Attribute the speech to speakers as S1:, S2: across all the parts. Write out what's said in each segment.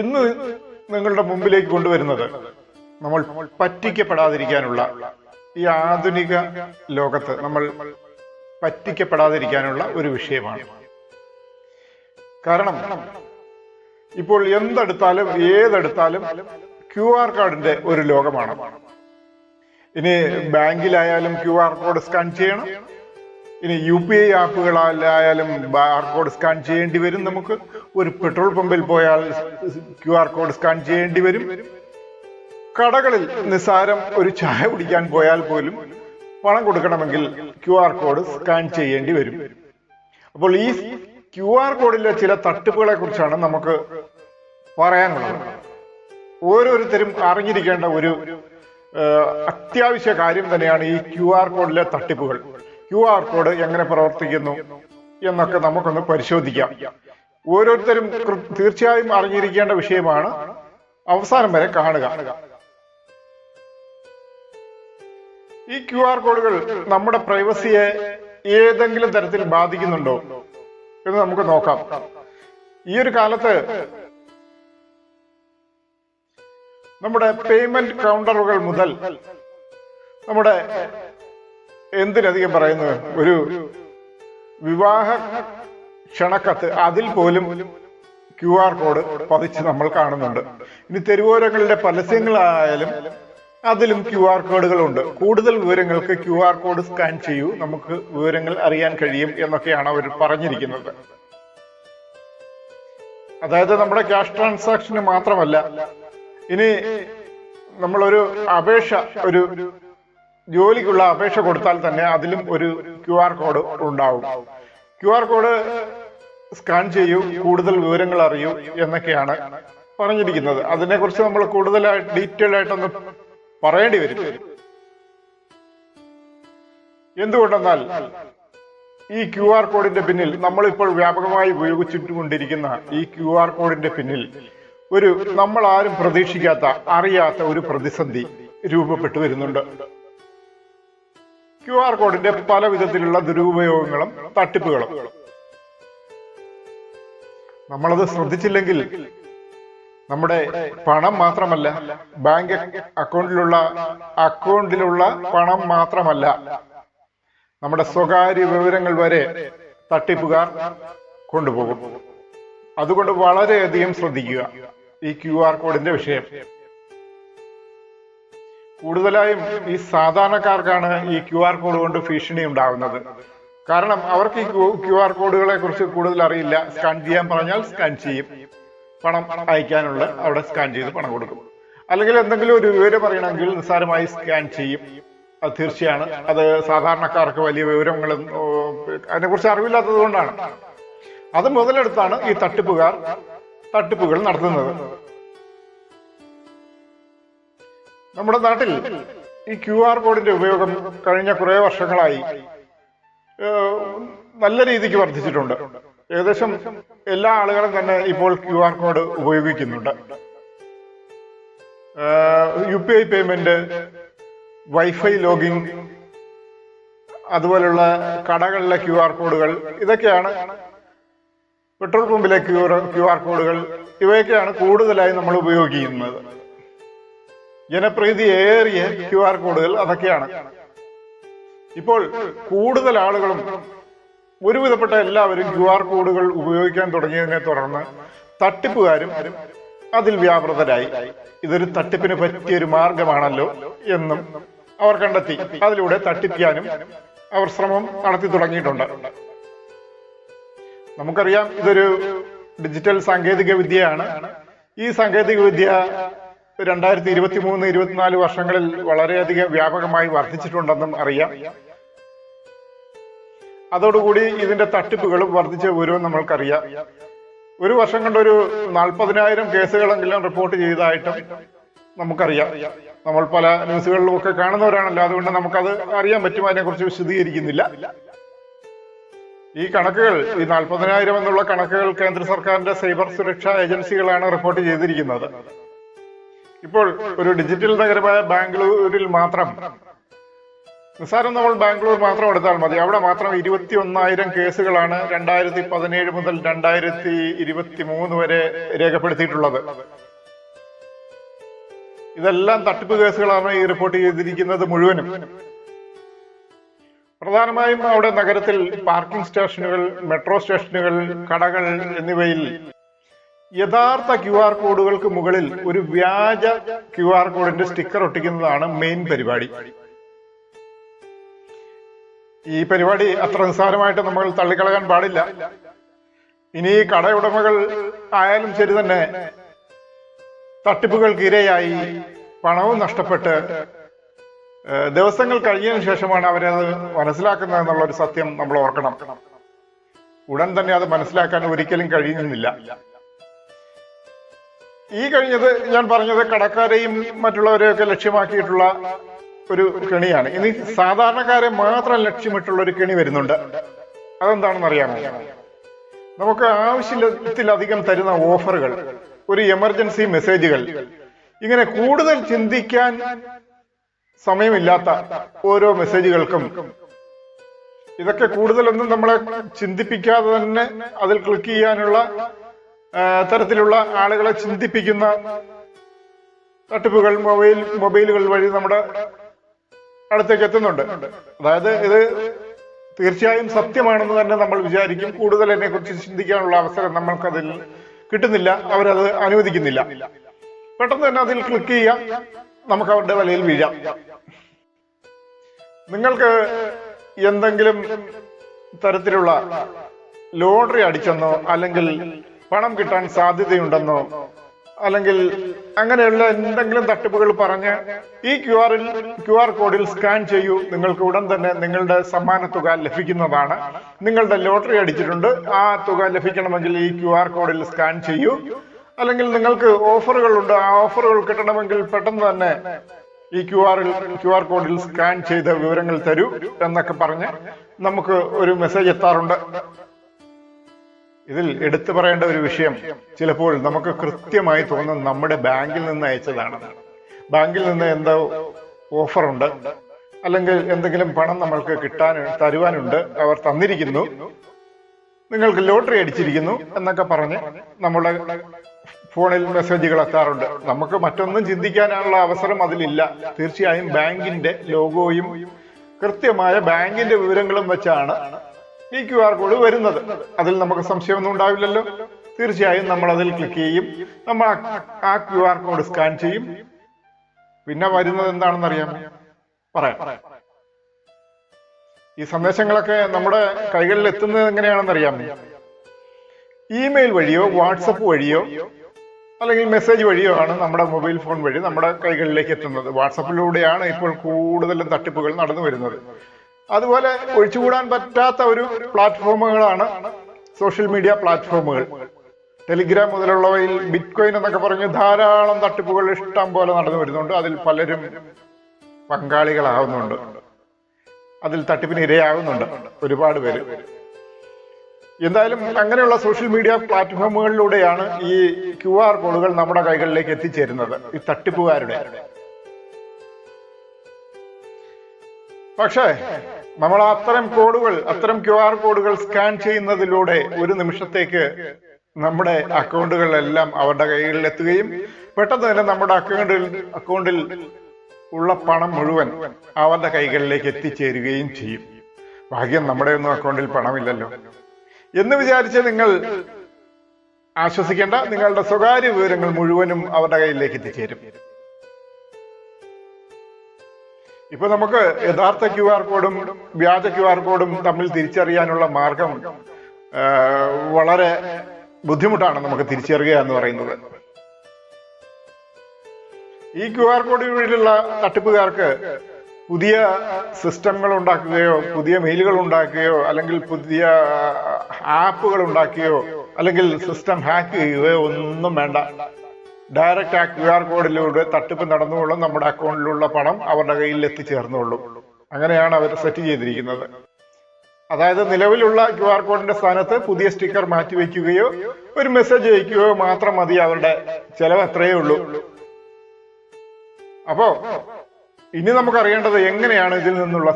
S1: ഇന്ന് നിങ്ങളുടെ മുമ്പിലേക്ക് കൊണ്ടുവരുന്നത് നമ്മൾ പറ്റിക്കപ്പെടാതിരിക്കാനുള്ള ഈ ആധുനിക ലോകത്ത് നമ്മൾ പറ്റിക്കപ്പെടാതിരിക്കാനുള്ള ഒരു വിഷയമാണ് കാരണം ഇപ്പോൾ എന്തെടുത്താലും ഏതെടുത്താലും ക്യു ആർ കാർഡിന്റെ ഒരു ലോകമാണ് ഇനി ബാങ്കിലായാലും ക്യു ആർ കോഡ് സ്കാൻ ചെയ്യണം ഇനി യു പി ഐ ആപ്പുകളായാലും ബാർ കോഡ് സ്കാൻ ചെയ്യേണ്ടി വരും നമുക്ക് ഒരു പെട്രോൾ പമ്പിൽ പോയാൽ ക്യു ആർ കോഡ് സ്കാൻ ചെയ്യേണ്ടി വരും കടകളിൽ നിസ്സാരം ഒരു ചായ കുടിക്കാൻ പോയാൽ പോലും പണം കൊടുക്കണമെങ്കിൽ ക്യു ആർ കോഡ് സ്കാൻ ചെയ്യേണ്ടി വരും അപ്പോൾ ഈ ക്യു ആർ കോഡിലെ ചില തട്ടിപ്പുകളെ കുറിച്ചാണ് നമുക്ക് പറയാനുള്ളത് ഓരോരുത്തരും അറിഞ്ഞിരിക്കേണ്ട ഒരു അത്യാവശ്യ കാര്യം തന്നെയാണ് ഈ ക്യു ആർ കോഡിലെ തട്ടിപ്പുകൾ ക്യു ആർ കോഡ് എങ്ങനെ പ്രവർത്തിക്കുന്നു എന്നൊക്കെ നമുക്കൊന്ന് പരിശോധിക്കാം ഓരോരുത്തരും തീർച്ചയായും അറിഞ്ഞിരിക്കേണ്ട വിഷയമാണ് അവസാനം വരെ കാണുക ഈ ക്യു ആർ കോഡുകൾ നമ്മുടെ പ്രൈവസിയെ ഏതെങ്കിലും തരത്തിൽ ബാധിക്കുന്നുണ്ടോ എന്ന് നമുക്ക് നോക്കാം ഈ ഒരു കാലത്ത് നമ്മുടെ പേയ്മെന്റ് കൗണ്ടറുകൾ മുതൽ നമ്മുടെ എന്തിനധികം പറയുന്നത് ഒരു വിവാഹ ക്ഷണക്കത്ത് അതിൽ പോലും ക്യു ആർ കോഡ് പതിച്ച് നമ്മൾ കാണുന്നുണ്ട് ഇനി തെരുവോരങ്ങളിലെ പരസ്യങ്ങളായാലും അതിലും ക്യു ആർ കോഡുകളുണ്ട് കൂടുതൽ വിവരങ്ങൾക്ക് ക്യു ആർ കോഡ് സ്കാൻ ചെയ്യൂ നമുക്ക് വിവരങ്ങൾ അറിയാൻ കഴിയും എന്നൊക്കെയാണ് അവർ പറഞ്ഞിരിക്കുന്നത് അതായത് നമ്മുടെ ക്യാഷ് ട്രാൻസാക്ഷന് മാത്രമല്ല ഇനി നമ്മളൊരു അപേക്ഷ ഒരു ജോലിക്കുള്ള അപേക്ഷ കൊടുത്താൽ തന്നെ അതിലും ഒരു ക്യു ആർ കോഡ് ഉണ്ടാവും ക്യു ആർ കോഡ് സ്കാൻ ചെയ്യൂ കൂടുതൽ വിവരങ്ങൾ അറിയൂ എന്നൊക്കെയാണ് പറഞ്ഞിരിക്കുന്നത് അതിനെക്കുറിച്ച് നമ്മൾ കൂടുതലായിട്ട് ഡീറ്റെയിൽ ആയിട്ടൊന്ന് പറയേണ്ടി വരും എന്തുകൊണ്ടെന്നാൽ ഈ ക്യു ആർ കോഡിന്റെ പിന്നിൽ നമ്മളിപ്പോൾ വ്യാപകമായി ഉപയോഗിച്ചിട്ടുകൊണ്ടിരിക്കുന്ന ഈ ക്യു ആർ കോഡിന്റെ പിന്നിൽ ഒരു നമ്മൾ ആരും പ്രതീക്ഷിക്കാത്ത അറിയാത്ത ഒരു പ്രതിസന്ധി രൂപപ്പെട്ടു വരുന്നുണ്ട് ക്യു ആർ കോഡിന്റെ പല വിധത്തിലുള്ള ദുരുപയോഗങ്ങളും തട്ടിപ്പുകളും നമ്മളത് ശ്രദ്ധിച്ചില്ലെങ്കിൽ നമ്മുടെ പണം മാത്രമല്ല ബാങ്ക് അക്കൗണ്ടിലുള്ള അക്കൗണ്ടിലുള്ള പണം മാത്രമല്ല നമ്മുടെ സ്വകാര്യ വിവരങ്ങൾ വരെ തട്ടിപ്പുകാർ കൊണ്ടുപോകും അതുകൊണ്ട് വളരെയധികം ശ്രദ്ധിക്കുക ഈ ക്യു ആർ കോഡിന്റെ വിഷയം കൂടുതലായും ഈ സാധാരണക്കാർക്കാണ് ഈ ക്യു ആർ കോഡ് കൊണ്ട് ഭീഷണി ഉണ്ടാകുന്നത് കാരണം അവർക്ക് ഈ ക്യു ആർ കോഡുകളെ കുറിച്ച് കൂടുതൽ അറിയില്ല സ്കാൻ ചെയ്യാൻ പറഞ്ഞാൽ സ്കാൻ ചെയ്യും പണം അയക്കാനുള്ള അവിടെ സ്കാൻ ചെയ്ത് പണം കൊടുക്കും അല്ലെങ്കിൽ എന്തെങ്കിലും ഒരു വിവരം പറയണമെങ്കിൽ നിസ്സാരമായി സ്കാൻ ചെയ്യും അത് തീർച്ചയാണ് അത് സാധാരണക്കാർക്ക് വലിയ വിവരങ്ങളും അതിനെക്കുറിച്ച് അറിവില്ലാത്തത് കൊണ്ടാണ് അത് മുതലെടുത്താണ് ഈ തട്ടിപ്പുകാർ തട്ടിപ്പുകൾ നടത്തുന്നത് നമ്മുടെ നാട്ടിൽ ഈ ക്യു ആർ കോഡിന്റെ ഉപയോഗം കഴിഞ്ഞ കുറേ വർഷങ്ങളായി നല്ല രീതിക്ക് വർദ്ധിച്ചിട്ടുണ്ട് ഏകദേശം എല്ലാ ആളുകളും തന്നെ ഇപ്പോൾ ക്യു ആർ കോഡ് ഉപയോഗിക്കുന്നുണ്ട് U P I payment wifi login അതുപോലുള്ള കടകളിലെ ക്യു ആർ കോഡുകൾ ഇതൊക്കെയാണ് പെട്രോൾ പമ്പിലെ ക്യു ക്യു ആർ കോഡുകൾ ഇവയൊക്കെയാണ് കൂടുതലായി നമ്മൾ ഉപയോഗിക്കുന്നത് ഏറിയ ക്യു ആർ കോഡുകൾ അതൊക്കെയാണ് ഇപ്പോൾ കൂടുതൽ ആളുകളും ഒരുവിധപ്പെട്ട എല്ലാവരും ക്യു ആർ കോഡുകൾ ഉപയോഗിക്കാൻ തുടങ്ങിയതിനെ തുടർന്ന് തട്ടിപ്പുകാരും അതിൽ വ്യാപൃതരായി ഇതൊരു തട്ടിപ്പിന് പറ്റിയൊരു മാർഗമാണല്ലോ എന്നും അവർ കണ്ടെത്തി അതിലൂടെ തട്ടിപ്പിക്കാനും അവർ ശ്രമം നടത്തി തുടങ്ങിയിട്ടുണ്ട് നമുക്കറിയാം ഇതൊരു ഡിജിറ്റൽ സാങ്കേതിക വിദ്യയാണ് ഈ സാങ്കേതിക വിദ്യ രണ്ടായിരത്തി ഇരുപത്തി മൂന്ന് ഇരുപത്തിനാല് വർഷങ്ങളിൽ വളരെയധികം വ്യാപകമായി വർദ്ധിച്ചിട്ടുണ്ടെന്നും അറിയാം അതോടുകൂടി ഇതിന്റെ തട്ടിപ്പുകളും വർദ്ധിച്ച വിവരവും നമ്മൾക്കറിയാം ഒരു വർഷം കൊണ്ട് ഒരു നാൽപ്പതിനായിരം കേസുകളെങ്കിലും റിപ്പോർട്ട് ചെയ്തതായിട്ടും നമുക്കറിയാം നമ്മൾ പല ന്യൂസുകളിലും ഒക്കെ കാണുന്നവരാണല്ലോ അതുകൊണ്ട് നമുക്കത് അറിയാൻ പറ്റും അതിനെക്കുറിച്ച് വിശദീകരിക്കുന്നില്ല ഈ കണക്കുകൾ ഈ നാൽപ്പതിനായിരം എന്നുള്ള കണക്കുകൾ കേന്ദ്ര സർക്കാരിന്റെ സൈബർ സുരക്ഷാ ഏജൻസികളാണ് റിപ്പോർട്ട് ചെയ്തിരിക്കുന്നത് ഇപ്പോൾ ഒരു ഡിജിറ്റൽ നഗരമായ ബാംഗ്ലൂരിൽ മാത്രം നിസ്സാരം നമ്മൾ ബാംഗ്ലൂർ മാത്രം എടുത്താൽ മതി അവിടെ മാത്രം ഇരുപത്തി ഒന്നായിരം കേസുകളാണ് രണ്ടായിരത്തി പതിനേഴ് മുതൽ രണ്ടായിരത്തി ഇരുപത്തി മൂന്ന് വരെ രേഖപ്പെടുത്തിയിട്ടുള്ളത് ഇതെല്ലാം തട്ടിപ്പ് കേസുകളാണ് ഈ റിപ്പോർട്ട് ചെയ്തിരിക്കുന്നത് മുഴുവനും പ്രധാനമായും അവിടെ നഗരത്തിൽ പാർക്കിംഗ് സ്റ്റേഷനുകൾ മെട്രോ സ്റ്റേഷനുകൾ കടകൾ എന്നിവയിൽ യഥാർത്ഥ ക്യു ആർ കോഡുകൾക്ക് മുകളിൽ ഒരു വ്യാജ ക്യു ആർ കോഡിന്റെ സ്റ്റിക്കർ ഒട്ടിക്കുന്നതാണ് മെയിൻ പരിപാടി ഈ പരിപാടി അത്ര നിസ്സാരമായിട്ട് നമ്മൾ തള്ളിക്കളയാൻ പാടില്ല ഇനി കടയുടമകൾ ആയാലും ശരി തന്നെ തട്ടിപ്പുകൾക്ക് ഇരയായി പണവും നഷ്ടപ്പെട്ട് ദിവസങ്ങൾ കഴിഞ്ഞതിന് ശേഷമാണ് അവരത് മനസ്സിലാക്കുന്നത് എന്നുള്ള ഒരു സത്യം നമ്മൾ ഓർക്കണം ഉടൻ തന്നെ അത് മനസ്സിലാക്കാൻ ഒരിക്കലും കഴിയുന്നില്ല ഈ കഴിഞ്ഞത് ഞാൻ പറഞ്ഞത് കടക്കാരെയും മറ്റുള്ളവരെയൊക്കെ ലക്ഷ്യമാക്കിയിട്ടുള്ള ഒരു കെണിയാണ് ഇനി സാധാരണക്കാരെ മാത്രം ലക്ഷ്യമിട്ടുള്ള ഒരു കെണി വരുന്നുണ്ട് അതെന്താണെന്ന് അറിയാമോ നമുക്ക് ആവശ്യത്തിലധികം തരുന്ന ഓഫറുകൾ ഒരു എമർജൻസി മെസ്സേജുകൾ ഇങ്ങനെ കൂടുതൽ ചിന്തിക്കാൻ സമയമില്ലാത്ത ഓരോ മെസ്സേജുകൾക്കും ഇതൊക്കെ കൂടുതലൊന്നും നമ്മളെ ചിന്തിപ്പിക്കാതെ തന്നെ അതിൽ ക്ലിക്ക് ചെയ്യാനുള്ള തരത്തിലുള്ള ആളുകളെ ചിന്തിപ്പിക്കുന്ന തട്ടിപ്പുകൾ മൊബൈൽ മൊബൈലുകൾ വഴി നമ്മുടെ അടുത്തേക്ക് എത്തുന്നുണ്ട് അതായത് ഇത് തീർച്ചയായും സത്യമാണെന്ന് തന്നെ നമ്മൾ വിചാരിക്കും കൂടുതൽ കുറിച്ച് ചിന്തിക്കാനുള്ള അവസരം നമ്മൾക്കതിൽ കിട്ടുന്നില്ല അവരത് അനുവദിക്കുന്നില്ല പെട്ടെന്ന് തന്നെ അതിൽ ക്ലിക്ക് ചെയ്യാം നമുക്ക് അവരുടെ വലയിൽ വീഴാം നിങ്ങൾക്ക് എന്തെങ്കിലും തരത്തിലുള്ള ലോട്ടറി അടിച്ചെന്നോ അല്ലെങ്കിൽ പണം കിട്ടാൻ സാധ്യതയുണ്ടെന്നോ അല്ലെങ്കിൽ അങ്ങനെയുള്ള എന്തെങ്കിലും തട്ടിപ്പുകൾ പറഞ്ഞ് ഈ ക്യു ആറിൽ ക്യു ആർ കോഡിൽ സ്കാൻ ചെയ്യൂ നിങ്ങൾക്ക് ഉടൻ തന്നെ നിങ്ങളുടെ സമ്മാന തുക ലഭിക്കുന്നതാണ് നിങ്ങളുടെ ലോട്ടറി അടിച്ചിട്ടുണ്ട് ആ തുക ലഭിക്കണമെങ്കിൽ ഈ ക്യു ആർ കോഡിൽ സ്കാൻ ചെയ്യൂ അല്ലെങ്കിൽ നിങ്ങൾക്ക് ഓഫറുകളുണ്ട് ആ ഓഫറുകൾ കിട്ടണമെങ്കിൽ പെട്ടെന്ന് തന്നെ ഈ ക്യു ആറിൽ ക്യു ആർ കോഡിൽ സ്കാൻ ചെയ്ത വിവരങ്ങൾ തരൂ എന്നൊക്കെ പറഞ്ഞ് നമുക്ക് ഒരു മെസ്സേജ് എത്താറുണ്ട് ഇതിൽ എടുത്തു പറയേണ്ട ഒരു വിഷയം ചിലപ്പോൾ നമുക്ക് കൃത്യമായി തോന്നുന്ന നമ്മുടെ ബാങ്കിൽ നിന്ന് അയച്ചതാണ് ബാങ്കിൽ നിന്ന് എന്തോ ഓഫറുണ്ട് അല്ലെങ്കിൽ എന്തെങ്കിലും പണം നമ്മൾക്ക് കിട്ടാൻ തരുവാനുണ്ട് അവർ തന്നിരിക്കുന്നു നിങ്ങൾക്ക് ലോട്ടറി അടിച്ചിരിക്കുന്നു എന്നൊക്കെ പറഞ്ഞ് നമ്മുടെ ഫോണിൽ മെസ്സേജുകൾ എത്താറുണ്ട് നമുക്ക് മറ്റൊന്നും ചിന്തിക്കാനുള്ള അവസരം അതിലില്ല തീർച്ചയായും ബാങ്കിന്റെ ലോഗോയും കൃത്യമായ ബാങ്കിന്റെ വിവരങ്ങളും വെച്ചാണ് ഈ ക്യു ആർ കോഡ് വരുന്നത് അതിൽ നമുക്ക് സംശയമൊന്നും ഉണ്ടാവില്ലല്ലോ തീർച്ചയായും നമ്മൾ അതിൽ ക്ലിക്ക് ചെയ്യും നമ്മൾ ആ ക്യു ആർ കോഡ് സ്കാൻ ചെയ്യും പിന്നെ വരുന്നത് എന്താണെന്ന് അറിയാം പറയാം ഈ സന്ദേശങ്ങളൊക്കെ നമ്മുടെ കൈകളിൽ എത്തുന്നത് എങ്ങനെയാണെന്ന് അറിയാം ഇമെയിൽ വഴിയോ വാട്സപ്പ് വഴിയോ അല്ലെങ്കിൽ മെസ്സേജ് വഴിയോ ആണ് നമ്മുടെ മൊബൈൽ ഫോൺ വഴി നമ്മുടെ കൈകളിലേക്ക് എത്തുന്നത് വാട്സപ്പിലൂടെയാണ് ഇപ്പോൾ കൂടുതലും തട്ടിപ്പുകൾ നടന്നു വരുന്നത് അതുപോലെ ഒഴിച്ചുകൂടാൻ പറ്റാത്ത ഒരു പ്ലാറ്റ്ഫോമുകളാണ് സോഷ്യൽ മീഡിയ പ്ലാറ്റ്ഫോമുകൾ ടെലിഗ്രാം മുതലുള്ളവയിൽ ബിറ്റ്കോയിൻ എന്നൊക്കെ പറഞ്ഞ് ധാരാളം തട്ടിപ്പുകൾ ഇഷ്ടം പോലെ നടന്നു വരുന്നുണ്ട് അതിൽ പലരും പങ്കാളികളാവുന്നുണ്ട് അതിൽ തട്ടിപ്പിന് ഇരയാവുന്നുണ്ട് ഒരുപാട് പേര് എന്തായാലും അങ്ങനെയുള്ള സോഷ്യൽ മീഡിയ പ്ലാറ്റ്ഫോമുകളിലൂടെയാണ് ഈ ക്യു ആർ കോഡുകൾ നമ്മുടെ കൈകളിലേക്ക് എത്തിച്ചേരുന്നത് ഈ തട്ടിപ്പുകാരുടെ പക്ഷേ നമ്മൾ അത്തരം കോഡുകൾ അത്തരം ക്യു ആർ കോഡുകൾ സ്കാൻ ചെയ്യുന്നതിലൂടെ ഒരു നിമിഷത്തേക്ക് നമ്മുടെ അക്കൗണ്ടുകളെല്ലാം അവരുടെ കൈകളിൽ എത്തുകയും പെട്ടെന്ന് തന്നെ നമ്മുടെ അക്കൗണ്ടിൽ അക്കൗണ്ടിൽ ഉള്ള പണം മുഴുവൻ അവരുടെ കൈകളിലേക്ക് എത്തിച്ചേരുകയും ചെയ്യും ഭാഗ്യം നമ്മുടെ ഒന്നും അക്കൗണ്ടിൽ പണമില്ലല്ലോ എന്ന് വിചാരിച്ച് നിങ്ങൾ ആശ്വസിക്കേണ്ട നിങ്ങളുടെ സ്വകാര്യ വിവരങ്ങൾ മുഴുവനും അവരുടെ കയ്യിലേക്ക് എത്തിച്ചേരും ഇപ്പൊ നമുക്ക് യഥാർത്ഥ ക്യു ആർ കോഡും വ്യാജ ക്യു ആർ കോഡും തമ്മിൽ തിരിച്ചറിയാനുള്ള മാർഗം വളരെ ബുദ്ധിമുട്ടാണ് നമുക്ക് തിരിച്ചറിയുക എന്ന് പറയുന്നത് ഈ ക്യു ആർ കോഡ് വഴിയുള്ള തട്ടിപ്പുകാർക്ക് പുതിയ സിസ്റ്റങ്ങൾ ഉണ്ടാക്കുകയോ പുതിയ മെയിലുകൾ ഉണ്ടാക്കുകയോ അല്ലെങ്കിൽ പുതിയ ആപ്പുകൾ ഉണ്ടാക്കുകയോ അല്ലെങ്കിൽ സിസ്റ്റം ഹാക്ക് ചെയ്യുകയോ ഒന്നും വേണ്ട ഡയറക്റ്റ് ആ ക്യു ആർ കോഡിലൂടെ തട്ടിപ്പ് നടന്നുകൊള്ളും നമ്മുടെ അക്കൗണ്ടിലുള്ള പണം അവരുടെ കയ്യിൽ എത്തിച്ചേർന്നുള്ളൂ അങ്ങനെയാണ് അവർ സെറ്റ് ചെയ്തിരിക്കുന്നത് അതായത് നിലവിലുള്ള ക്യു ആർ കോഡിന്റെ സ്ഥാനത്ത് പുതിയ സ്റ്റിക്കർ മാറ്റിവെക്കുകയോ ഒരു മെസ്സേജ് അയക്കുകയോ മാത്രം മതി അവരുടെ ചെലവ് അത്രയേ ഉള്ളൂ അപ്പോ ഇനി നമുക്ക് അറിയേണ്ടത് എങ്ങനെയാണ് ഇതിൽ നിന്നുള്ള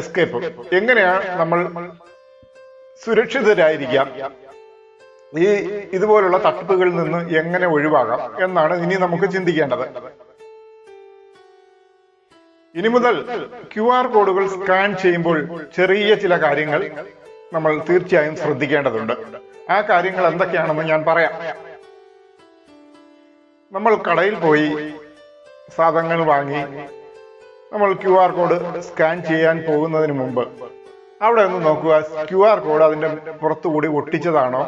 S1: എസ്കേപ്പ് എങ്ങനെയാണ് നമ്മൾ സുരക്ഷിതരായിരിക്കാം ഈ ഇതുപോലുള്ള തട്ടിപ്പുകളിൽ നിന്ന് എങ്ങനെ ഒഴിവാകാം എന്നാണ് ഇനി നമുക്ക് ചിന്തിക്കേണ്ടത് ഇനി മുതൽ ക്യു ആർ കോഡുകൾ സ്കാൻ ചെയ്യുമ്പോൾ ചെറിയ ചില കാര്യങ്ങൾ നമ്മൾ തീർച്ചയായും ശ്രദ്ധിക്കേണ്ടതുണ്ട് ആ കാര്യങ്ങൾ എന്തൊക്കെയാണെന്ന് ഞാൻ പറയാം നമ്മൾ കടയിൽ പോയി സാധനങ്ങൾ വാങ്ങി നമ്മൾ ക്യു ആർ കോഡ് സ്കാൻ ചെയ്യാൻ പോകുന്നതിന് മുമ്പ് അവിടെ ഒന്ന് നോക്കുക ക്യു ആർ കോഡ് അതിന്റെ പുറത്തുകൂടി ഒട്ടിച്ചതാണോ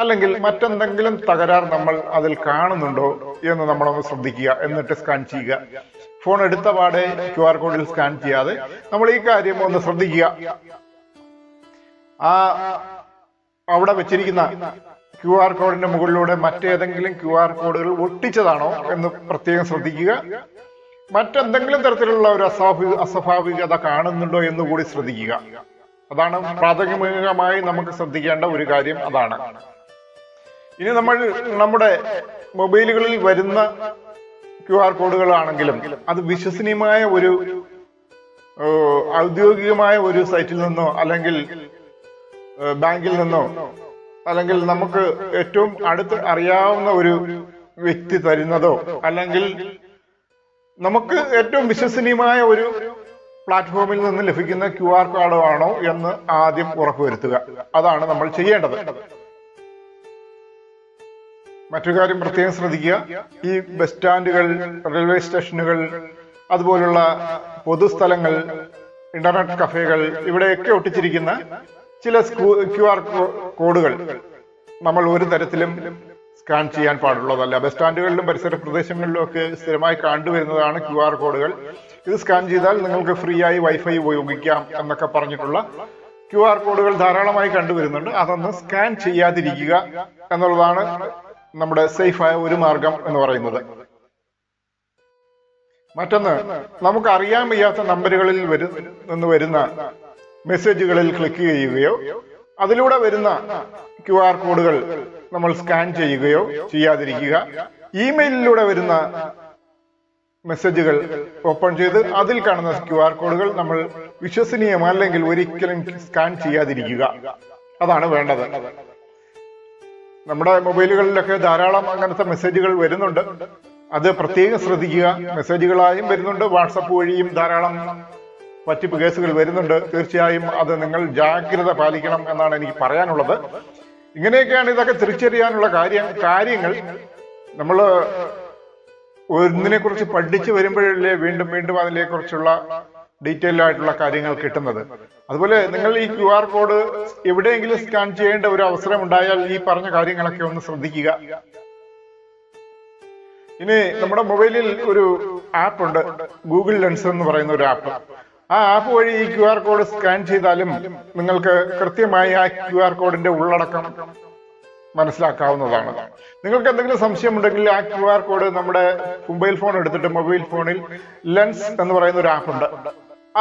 S1: അല്ലെങ്കിൽ മറ്റെന്തെങ്കിലും തകരാർ നമ്മൾ അതിൽ കാണുന്നുണ്ടോ എന്ന് നമ്മളൊന്ന് ശ്രദ്ധിക്കുക എന്നിട്ട് സ്കാൻ ചെയ്യുക ഫോൺ എടുത്ത പാടെ ക്യു ആർ കോഡിൽ സ്കാൻ ചെയ്യാതെ നമ്മൾ ഈ കാര്യം ഒന്ന് ശ്രദ്ധിക്കുക ആ അവിടെ വെച്ചിരിക്കുന്ന ക്യു ആർ കോഡിന്റെ മുകളിലൂടെ മറ്റേതെങ്കിലും ക്യു ആർ കോഡുകൾ ഒട്ടിച്ചതാണോ എന്ന് പ്രത്യേകം ശ്രദ്ധിക്കുക മറ്റെന്തെങ്കിലും തരത്തിലുള്ള ഒരു അസ്വാഭാവിക അസ്വാഭാവികത കാണുന്നുണ്ടോ എന്ന് കൂടി ശ്രദ്ധിക്കുക അതാണ് പ്രാഥമികമായി നമുക്ക് ശ്രദ്ധിക്കേണ്ട ഒരു കാര്യം അതാണ് ഇനി നമ്മൾ നമ്മുടെ മൊബൈലുകളിൽ വരുന്ന ക്യു ആർ കോഡുകളാണെങ്കിലും അത് വിശ്വസനീയമായ ഒരു ഔദ്യോഗികമായ ഒരു സൈറ്റിൽ നിന്നോ അല്ലെങ്കിൽ ബാങ്കിൽ നിന്നോ അല്ലെങ്കിൽ നമുക്ക് ഏറ്റവും അടുത്ത് അറിയാവുന്ന ഒരു വ്യക്തി തരുന്നതോ അല്ലെങ്കിൽ നമുക്ക് ഏറ്റവും വിശ്വസനീയമായ ഒരു പ്ലാറ്റ്ഫോമിൽ നിന്ന് ലഭിക്കുന്ന ക്യു ആർ കോഡോ ആണോ എന്ന് ആദ്യം ഉറപ്പുവരുത്തുക അതാണ് നമ്മൾ ചെയ്യേണ്ടത് മറ്റൊരു കാര്യം പ്രത്യേകം ശ്രദ്ധിക്കുക ഈ ബസ് സ്റ്റാൻഡുകൾ റെയിൽവേ സ്റ്റേഷനുകൾ അതുപോലുള്ള പൊതുസ്ഥലങ്ങൾ ഇന്റർനെറ്റ് കഫേകൾ ഇവിടെയൊക്കെ ഒട്ടിച്ചിരിക്കുന്ന ചില ക്യു ആർ കോഡുകൾ നമ്മൾ ഒരു തരത്തിലും സ്കാൻ ചെയ്യാൻ പാടുള്ളതല്ല ബസ് സ്റ്റാൻഡുകളിലും പരിസര പ്രദേശങ്ങളിലും ഒക്കെ സ്ഥിരമായി കണ്ടുവരുന്നതാണ് ക്യു ആർ കോഡുകൾ ഇത് സ്കാൻ ചെയ്താൽ നിങ്ങൾക്ക് ഫ്രീ ആയി വൈഫൈ ഉപയോഗിക്കാം എന്നൊക്കെ പറഞ്ഞിട്ടുള്ള ക്യു ആർ കോഡുകൾ ധാരാളമായി കണ്ടുവരുന്നുണ്ട് അതൊന്ന് സ്കാൻ ചെയ്യാതിരിക്കുക എന്നുള്ളതാണ് നമ്മുടെ സേഫായ ഒരു മാർഗം എന്ന് പറയുന്നത് മറ്റൊന്ന് നമുക്ക് അറിയാൻ വയ്യാത്ത നമ്പറുകളിൽ വരു നിന്ന് വരുന്ന മെസ്സേജുകളിൽ ക്ലിക്ക് ചെയ്യുകയോ അതിലൂടെ വരുന്ന ക്യു ആർ കോഡുകൾ നമ്മൾ സ്കാൻ ചെയ്യുകയോ ചെയ്യാതിരിക്കുക ഇമെയിലിലൂടെ വരുന്ന മെസ്സേജുകൾ ഓപ്പൺ ചെയ്ത് അതിൽ കാണുന്ന ക്യു ആർ കോഡുകൾ നമ്മൾ വിശ്വസനീയമല്ലെങ്കിൽ ഒരിക്കലും സ്കാൻ ചെയ്യാതിരിക്കുക അതാണ് വേണ്ടത് നമ്മുടെ മൊബൈലുകളിലൊക്കെ ധാരാളം അങ്ങനത്തെ മെസ്സേജുകൾ വരുന്നുണ്ട് അത് പ്രത്യേകം ശ്രദ്ധിക്കുക മെസ്സേജുകളായും വരുന്നുണ്ട് വാട്സപ്പ് വഴിയും ധാരാളം പറ്റിപ്പ് കേസുകൾ വരുന്നുണ്ട് തീർച്ചയായും അത് നിങ്ങൾ ജാഗ്രത പാലിക്കണം എന്നാണ് എനിക്ക് പറയാനുള്ളത് ഇങ്ങനെയൊക്കെയാണ് ഇതൊക്കെ തിരിച്ചറിയാനുള്ള കാര്യം കാര്യങ്ങൾ നമ്മൾ ഒന്നിനെ കുറിച്ച് പഠിച്ചു വരുമ്പോഴല്ലേ വീണ്ടും വീണ്ടും അതിനെക്കുറിച്ചുള്ള ഡീറ്റെയിൽ ആയിട്ടുള്ള കാര്യങ്ങൾ കിട്ടുന്നത് അതുപോലെ നിങ്ങൾ ഈ ക്യു ആർ കോഡ് എവിടെയെങ്കിലും സ്കാൻ ചെയ്യേണ്ട ഒരു അവസരം ഉണ്ടായാൽ ഈ പറഞ്ഞ കാര്യങ്ങളൊക്കെ ഒന്ന് ശ്രദ്ധിക്കുക ഇനി നമ്മുടെ മൊബൈലിൽ ഒരു ആപ്പ് ഉണ്ട് ഗൂഗിൾ ലെൻസ് എന്ന് പറയുന്ന ഒരു ആപ്പ് ആ ആപ്പ് വഴി ഈ ക്യു ആർ കോഡ് സ്കാൻ ചെയ്താലും നിങ്ങൾക്ക് കൃത്യമായി ആ ക്യു ആർ കോഡിന്റെ ഉള്ളടക്കം മനസ്സിലാക്കാവുന്നതാണ് നിങ്ങൾക്ക് എന്തെങ്കിലും സംശയമുണ്ടെങ്കിൽ ആ ക്യു ആർ കോഡ് നമ്മുടെ മൊബൈൽ ഫോൺ എടുത്തിട്ട് മൊബൈൽ ഫോണിൽ ലെൻസ് എന്ന് പറയുന്ന ഒരു ആപ്പ് ഉണ്ട്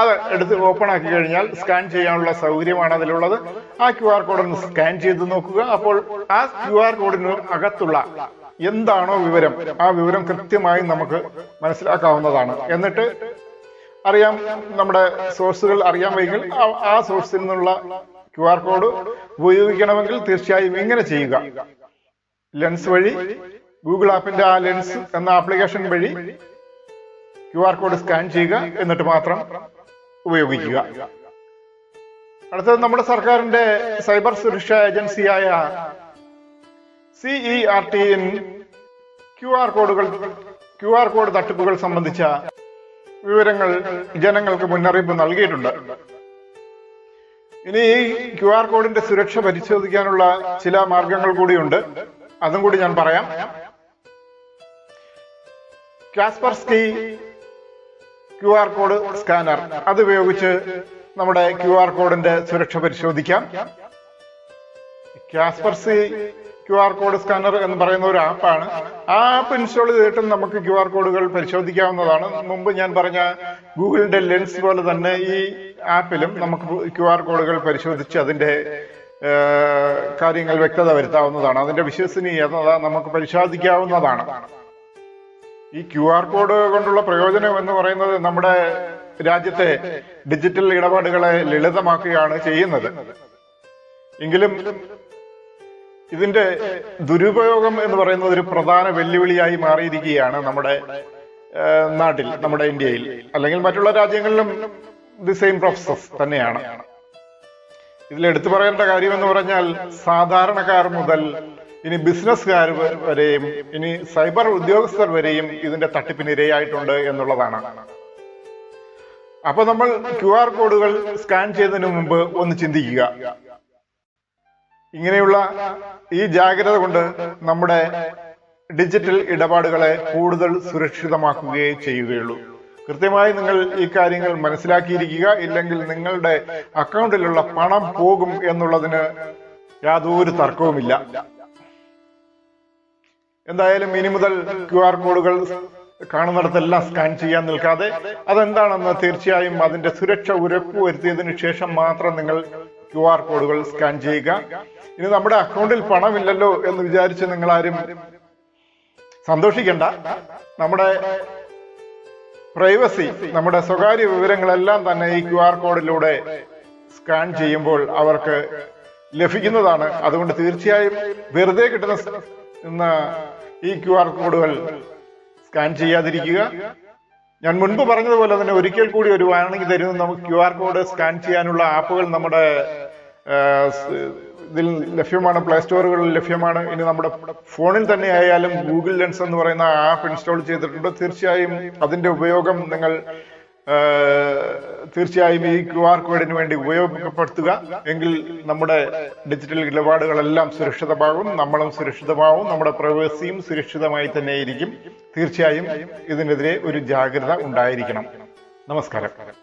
S1: അത് എടുത്ത് ഓപ്പൺ ആക്കി കഴിഞ്ഞാൽ സ്കാൻ ചെയ്യാനുള്ള സൗകര്യമാണ് അതിലുള്ളത് ആ ക്യു ആർ കോഡ് ഒന്ന് സ്കാൻ ചെയ്ത് നോക്കുക അപ്പോൾ ആ ക്യു ആർ കോഡിന് അകത്തുള്ള എന്താണോ വിവരം ആ വിവരം കൃത്യമായി നമുക്ക് മനസ്സിലാക്കാവുന്നതാണ് എന്നിട്ട് അറിയാം നമ്മുടെ സോഴ്സുകൾ അറിയാൻ വൈകിൽ ആ സോഴ്സിൽ നിന്നുള്ള ക്യു ആർ കോഡ് ഉപയോഗിക്കണമെങ്കിൽ തീർച്ചയായും ഇങ്ങനെ ചെയ്യുക ലെൻസ് വഴി ഗൂഗിൾ ആപ്പിന്റെ ആ ലെൻസ് എന്ന ആപ്ലിക്കേഷൻ വഴി ക്യു ആർ കോഡ് സ്കാൻ ചെയ്യുക എന്നിട്ട് മാത്രം ഉപയോഗിക്കുക അടുത്തത് നമ്മുടെ സർക്കാരിന്റെ സൈബർ സുരക്ഷാ ഏജൻസിയായ CE R T Q R കോഡുകൾ ക്യു ആർ കോഡ് തട്ടിപ്പുകൾ സംബന്ധിച്ച വിവരങ്ങൾ ജനങ്ങൾക്ക് മുന്നറിയിപ്പ് നൽകിയിട്ടുണ്ട് ഇനി ഈ ക്യു ആർ കോഡിന്റെ സുരക്ഷ പരിശോധിക്കാനുള്ള ചില മാർഗങ്ങൾ കൂടിയുണ്ട് അതും കൂടി ഞാൻ പറയാം Kaspersky Q R code scanner അത് ഉപയോഗിച്ച് നമ്മുടെ ക്യു ആർ കോഡിന്റെ സുരക്ഷ പരിശോധിക്കാം Kaspersky Q R code scanner എന്ന് പറയുന്ന ഒരു ആപ്പാണ് ആ ആപ്പ് ഇൻസ്റ്റാൾ ചെയ്തിട്ടും നമുക്ക് ക്യു ആർ കോഡുകൾ പരിശോധിക്കാവുന്നതാണ് മുമ്പ് ഞാൻ പറഞ്ഞ ഗൂഗിളിന്റെ ലെൻസ് പോലെ തന്നെ ഈ ആപ്പിലും നമുക്ക് ക്യു ആർ കോഡുകൾ പരിശോധിച്ച് അതിന്റെ കാര്യങ്ങൾ വ്യക്തത വരുത്താവുന്നതാണ് അതിന്റെ വിശ്വസനീയത നമുക്ക് പരിശോധിക്കാവുന്നതാണ് ഈ ക്യു ആർ കോഡ് കൊണ്ടുള്ള പ്രയോജനം എന്ന് പറയുന്നത് നമ്മുടെ രാജ്യത്തെ ഡിജിറ്റൽ ഇടപാടുകളെ ലളിതമാക്കുകയാണ് ചെയ്യുന്നത് എങ്കിലും ഇതിന്റെ ദുരുപയോഗം എന്ന് പറയുന്നത് ഒരു പ്രധാന വെല്ലുവിളിയായി മാറിയിരിക്കുകയാണ് നമ്മുടെ നാട്ടിൽ നമ്മുടെ ഇന്ത്യയിൽ അല്ലെങ്കിൽ മറ്റുള്ള രാജ്യങ്ങളിലും ദി സെയിം പ്രോസസ് തന്നെയാണ് ഇതിൽ എടുത്തു പറയേണ്ട കാര്യം എന്ന് പറഞ്ഞാൽ സാധാരണക്കാർ മുതൽ ഇനി ബിസിനസ്സുകാർ വരെയും ഇനി സൈബർ ഉദ്യോഗസ്ഥർ വരെയും ഇതിന്റെ തട്ടിപ്പിന് ഇരയായിട്ടുണ്ട് എന്നുള്ളതാണ് അപ്പൊ നമ്മൾ ക്യു ആർ കോഡുകൾ സ്കാൻ ചെയ്യുന്നതിന് മുമ്പ് ഒന്ന് ചിന്തിക്കുക ഇങ്ങനെയുള്ള ഈ ജാഗ്രത കൊണ്ട് നമ്മുടെ ഡിജിറ്റൽ ഇടപാടുകളെ കൂടുതൽ സുരക്ഷിതമാക്കുകയേ ചെയ്യുകയുള്ളൂ കൃത്യമായി നിങ്ങൾ ഈ കാര്യങ്ങൾ മനസ്സിലാക്കിയിരിക്കുക ഇല്ലെങ്കിൽ നിങ്ങളുടെ അക്കൗണ്ടിലുള്ള പണം പോകും എന്നുള്ളതിന് യാതൊരു തർക്കവുമില്ല എന്തായാലും ഇനി മുതൽ ക്യു ആർ കോഡുകൾ കാണുന്നിടത്തെല്ലാം സ്കാൻ ചെയ്യാൻ നിൽക്കാതെ അതെന്താണെന്ന് തീർച്ചയായും അതിന്റെ സുരക്ഷ ഉറപ്പുവരുത്തിയതിന് ശേഷം മാത്രം നിങ്ങൾ ക്യു ആർ കോഡുകൾ സ്കാൻ ചെയ്യുക ഇനി നമ്മുടെ അക്കൗണ്ടിൽ പണമില്ലല്ലോ എന്ന് വിചാരിച്ച് നിങ്ങൾ ആരും സന്തോഷിക്കണ്ട നമ്മുടെ പ്രൈവസി നമ്മുടെ സ്വകാര്യ വിവരങ്ങളെല്ലാം തന്നെ ഈ ക്യു ആർ കോഡിലൂടെ സ്കാൻ ചെയ്യുമ്പോൾ അവർക്ക് ലഭിക്കുന്നതാണ് അതുകൊണ്ട് തീർച്ചയായും വെറുതെ കിട്ടുന്ന ഈ ക്യു ആർ കോഡുകൾ സ്കാൻ ചെയ്യാതിരിക്കുക ഞാൻ മുൻപ് പറഞ്ഞതുപോലെ തന്നെ ഒരിക്കൽ കൂടി ഒരു വാണിംഗ് തരുന്നു നമുക്ക് ക്യു ആർ കോഡ് സ്കാൻ ചെയ്യാനുള്ള ആപ്പുകൾ നമ്മുടെ ഇതിൽ ലഭ്യമാണ് പ്ലേ സ്റ്റോറുകളിൽ ലഭ്യമാണ് ഇനി നമ്മുടെ ഫോണിൽ തന്നെ ആയാലും ഗൂഗിൾ ലെൻസ് എന്ന് പറയുന്ന ആപ്പ് ഇൻസ്റ്റാൾ ചെയ്തിട്ടുണ്ട് തീർച്ചയായും അതിന്റെ ഉപയോഗം നിങ്ങൾ തീർച്ചയായും ഈ ക്യു ആർ കോഡിന് വേണ്ടി ഉപയോഗപ്പെടുത്തുക എങ്കിൽ നമ്മുടെ ഡിജിറ്റൽ ഇടപാടുകളെല്ലാം സുരക്ഷിതമാകും നമ്മളും സുരക്ഷിതമാവും നമ്മുടെ പ്രൈവസിയും സുരക്ഷിതമായി തന്നെയിരിക്കും തീർച്ചയായും ഇതിനെതിരെ ഒരു ജാഗ്രത ഉണ്ടായിരിക്കണം നമസ്കാരം